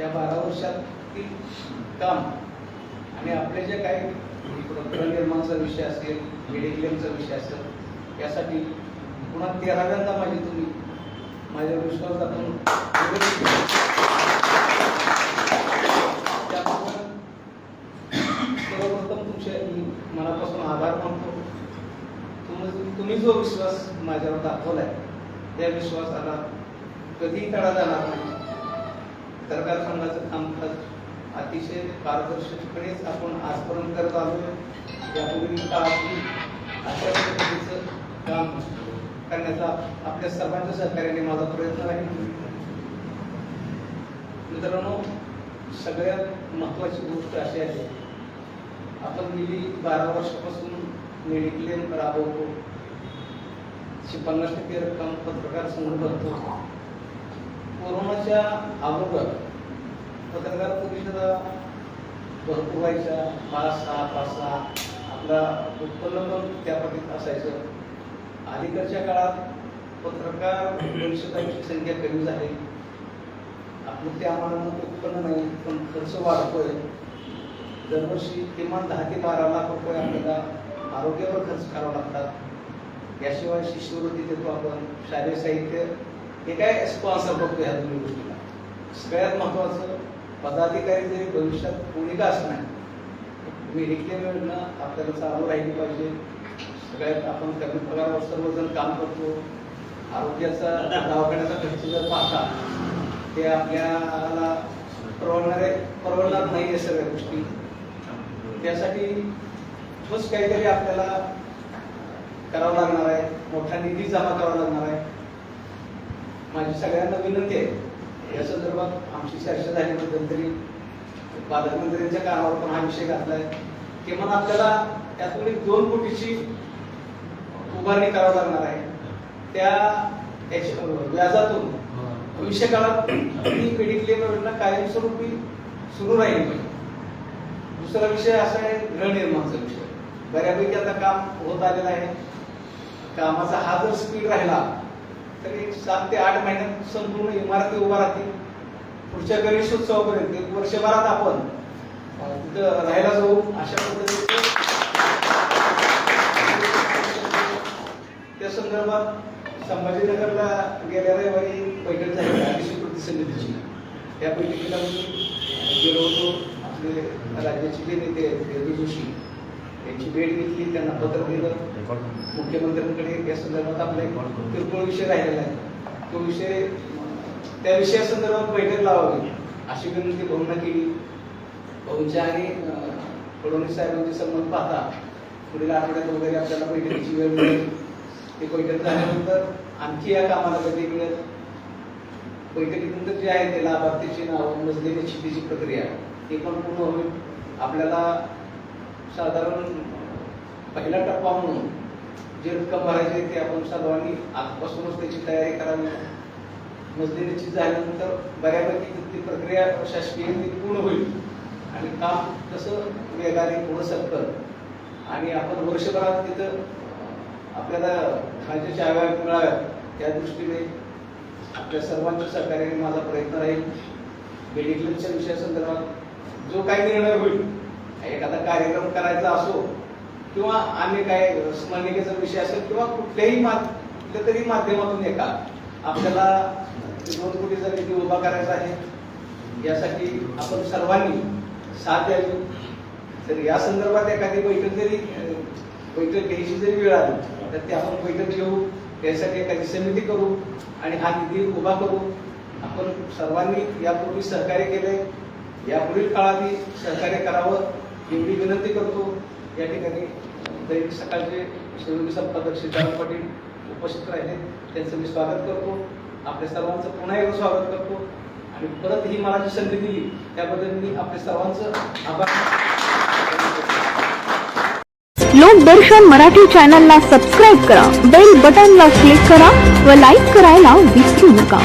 या बारा वर्षातील काम आणि आपले जे काही गृहनिर्माणचा विषय असेल मेडिक्लेमचा विषय असेल यासाठी पुन्हा तेराव्यांदा माझी तुम्ही माझ्यावर विश्वास दाखवून सर्वप्रथम तुमचे मी मनापासून आभार मानतो. तुम्ही तुम्ही जो विश्वास माझ्यावर दाखवलाय त्या विश्वासाला कधीही तडा जाणार नाही. सरकार संघाचं कामकाज अतिशय पारदर्शकपणेच आपण आजपर्यंत करत आलो यापूर्वी काळातली अशा पद्धतीचं काम करण्याचा आपल्या सर्वांच्या सहकार्याने माझा प्रयत्न आहे. मित्रांनो सगळ्यात महत्वाची गोष्ट अशी आहे आपण गेली बारा वर्षापासून मेडिक्लेम राबवतो. पन्नास टक्के रक्कम पत्रकार संघ भरतो कोरोनाच्या अगोदर पत्रकार परिषदा भरपूर व्हायच्या पाच सहा पाच सहा आपला उत्पन्न पण त्या पद्धतीत असायचं. अलीकडच्या काळात पत्रकार परिषदांची संख्या कमी झाली. आपलं त्या मानानं उत्पन्न नाही पण खर्च वाढतोय. दरवर्षी किमान दहा ते बारा लाख रुपये आपल्याला आरोग्यावर खर्च करावा लागतात. याशिवाय शिष्यवृत्ती देतो आपण शालेय साहित्य हे काय स्पॉन्सर बघतो ह्या दोन्ही गोष्टीला? सगळ्यात महत्वाचं पदाधिकारी जरी भविष्यात कोणी का असणार मेडिक्लेम योजना आपल्याला चालू राहिली पाहिजे. सगळ्यात आपण कमी पगारावर सर्वजण काम करतो. आरोग्याचा दवाखान्याचा खर्च जर पाहता ते आपल्याला परवडणारे परवडणार नाही आहे सगळ्या गोष्टी. त्यासाठी ठोस काहीतरी आपल्याला करावं लागणार आहे. मोठा निधी जमा करावा लागणार आहे. माझी सगळ्यांना विनंती आहे. या संदर्भात आमची चर्चा झाल्याबद्दल तरी पालकमंत्र्यांच्या कानावर पण हा विषय घातलाय. किमान आपल्याला त्यातून एक दोन कोटीची उभारणी करावी लागणार आहे. त्या व्याजातून. भविष्य काळात ही मेडिक्लेम योजना कायमस्वरूपी सुरू राहील पाहिजे. दुसरा विषय असा आहे गृहनिर्माणचा विषय. बऱ्यापैकी आता काम होत आलेलं आहे. कामाचा हा जर स्पीड राहिला तरी सात ते आठ महिन्यात संपूर्ण इमारती उभा राहतील. पुढच्या गणेशोत्सवापर्यंत एक वर्षभरात आपण तिथं राहायला जाऊ अशा पद्धतीचे. त्या संदर्भात संभाजीनगरला गेल्या रविवारी बैठक झाली आदिशी कृती समितीची त्या बैठकीला मी गेलो होतो. आपले राज्याचे जे नेते आहेत, जोशी. यांची भेट घेतली त्यांना पत्र दिलं. मुख्यमंत्र्यांकडे या संदर्भात आपला एक किरकोळ विषय राहिलेला आहे. तो विषय त्या विषयासंदर्भात बैठक लावावी अशी विनंती भाऊंना केली. भाऊंच्या आणि फडणवीस साहेबांचे संबंध पाहता पुढील आठवड्यात वगैरे आपल्याला बैठकीची वेळ मिळेल. ती बैठक झाल्यानंतर आणखी या कामाला गती मिळेल. बैठकीनंतर जे आहे ते लाभार्थीची नाव मजलेली शेतीची प्रक्रिया ती पण पूर्ण होईल. आपल्याला साधारण पहिला टप्पा म्हणून जे रक्कम भरायची ते आपण सर्वांनी आजपासूनच त्याची तयारी करावी. मजलिनीची झाल्यानंतर बऱ्यापैकी ती प्रक्रिया शासकीय पूर्ण होईल. आणि काम कसं वेगाने पुढं सरकत आणि आपण वर्षभरात तिथं आपल्याला खायच्या चाव्या मिळाव्यात त्या दृष्टीने आपल्या सर्वांच्या सहकार्याने माझा प्रयत्न राहील. मेडिक्लेमच्या विषयासंदर्भात जो काही निर्णय होईल एखादा कार्यक्रम करायचा असो किंवा अन्य काय स्मरणिकेचा विषय असेल किंवा कुठल्याही मा कुठल्या तरी माध्यमातून एका आपल्याला दोन कोटीचा निधी उभा करायचा आहे यासाठी आपण सर्वांनी साथ द्यावी. तर या संदर्भात एखादी बैठक जरी बैठक घ्यायची जरी वेळ आली तर ती आपण बैठक घेऊ यासाठी एखादी समिती करू आणि हा निधी उभा करू. आपण सर्वांनी यापूर्वी सहकार्य केले यापुढील काळातही सहकार्य करावं. एवढी विनंती करतो. या ठिकाणी दैनिक सकाळचे शिवगी संपादक सिद्धार्थ पाटील उपस्थित राहिले. त्यांचं मी स्वागत करतो. आपल्या सर्वांचं पुन्हा एकदा स्वागत करतो. आणि परत ही मला जी संधी दिली त्याबद्दल मी आपल्या सर्वांचं आभार लोकदर्शन मराठी चॅनलला सबस्क्राईब करा बेल बटनला क्लिक करा व लाईक करायला विसरू नका.